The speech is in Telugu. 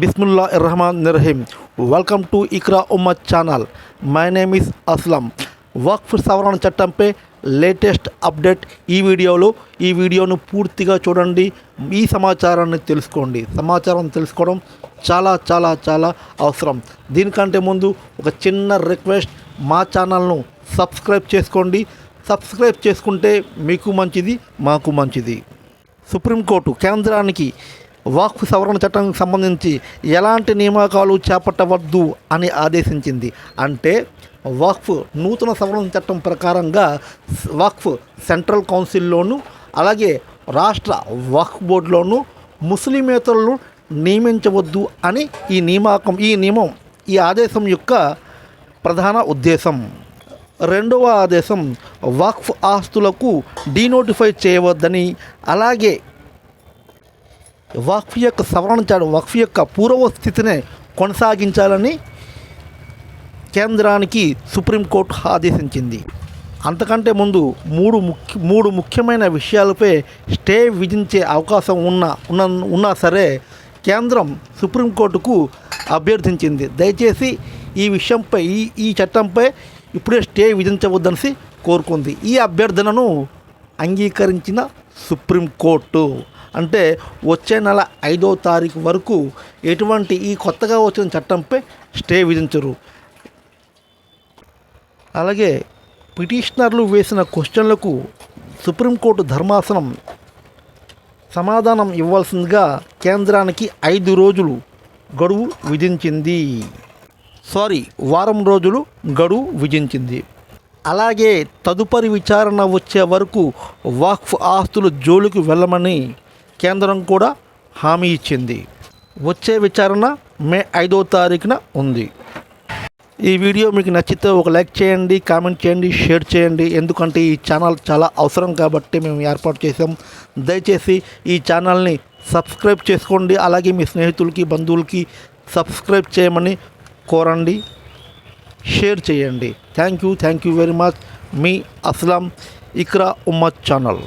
బిస్ముల్లా ఇర్రహమాన్ నిర్హీమ్ welcome to Iqra Ummat channel my name is Aslam వక్ఫ్ సవరణ చట్టంపై లేటెస్ట్ అప్డేట్ ఈ వీడియోలో ఈ వీడియోను పూర్తిగా చూడండి. ఈ సమాచారాన్ని తెలుసుకోండి. సమాచారం తెలుసుకోవడం చాలా చాలా చాలా అవసరం. దీనికంటే ముందు ఒక చిన్న రిక్వెస్ట్ మా ఛానల్ను సబ్స్క్రైబ్ చేసుకోండి. సబ్స్క్రైబ్ చేసుకుంటే మీకు మంచిది మాకు మంచిది. సుప్రీంకోర్టు కేంద్రానికి వాక్ఫ్ సవరణ చట్టానికి సంబంధించి ఎలాంటి నియామకాలు చేపట్టవద్దు అని ఆదేశించింది. అంటే వాక్ఫ్ నూతన సవరణ చట్టం ప్రకారంగా వాక్ఫ్ సెంట్రల్ కౌన్సిల్లోనూ అలాగే రాష్ట్ర వక్ఫ్ బోర్డులోనూ ముస్లిమేతరులు నియమించవద్దు అని ఈ నియామకం ఈ నియమం ఈ ఆదేశం యొక్క ప్రధాన ఉద్దేశం. రెండవ ఆదేశం వక్ఫ్ ఆస్తులకు డీనోటిఫై చేయవద్దని అలాగే వక్ఫ్ యొక్క సవరణ చట్టం వక్ఫ్ యొక్క పూర్వ స్థితినే కొనసాగించాలని కేంద్రానికి సుప్రీంకోర్టు ఆదేశించింది. అంతకంటే ముందు మూడు ముఖ్య మూడు ముఖ్యమైన విషయాలపై స్టే విధించే అవకాశం ఉన్న ఉన్న ఉన్నా సరే కేంద్రం సుప్రీంకోర్టుకు అభ్యర్థించింది. దయచేసి ఈ విషయంపై ఈ ఈ చట్టంపై ఇప్పుడే స్టే విధించవద్దనిసి కోరుకుంది. ఈ అభ్యర్థనను అంగీకరించిన సుప్రీంకోర్టు. అంటే వచ్చే నెల ఐదో తారీఖు వరకు ఎటువంటి ఈ కొత్తగా వచ్చిన చట్టంపై స్టే విధించరు. అలాగే పిటిషనర్లు వేసిన క్వశ్చన్లకు సుప్రీంకోర్టు ధర్మాసనం సమాధానం ఇవ్వాల్సిందిగా కేంద్రానికి ఐదు రోజులు గడువు విధించింది. సారీ వారం రోజులు గడువు విధించింది. అలాగే తదుపరి విచారణ వచ్చే వరకు వాక్ఫ్ ఆస్తుల జోలికి వెళ్ళమని కేంద్రం కూడా హామీ ఇచ్చింది. వచ్చే విచారణ మే ఐదో తారీఖున ఉంది. ఈ వీడియో మీకు నచ్చితే ఒక లైక్ చేయండి కామెంట్ చేయండి షేర్ చేయండి. ఎందుకంటే ఈ ఛానల్ చాలా అవసరం కాబట్టి మేము ఏర్పాటు చేసాం దయచేసి ఈ ఛానల్ని సబ్స్క్రైబ్ చేసుకోండి. అలాగే మీ స్నేహితులకి బంధువులకి సబ్స్క్రైబ్ చేయమని కోరండి. షేర్ చేయండి. Thank you. Thank you very much. Me Aslam Iqra ఉమ్మద్ channel.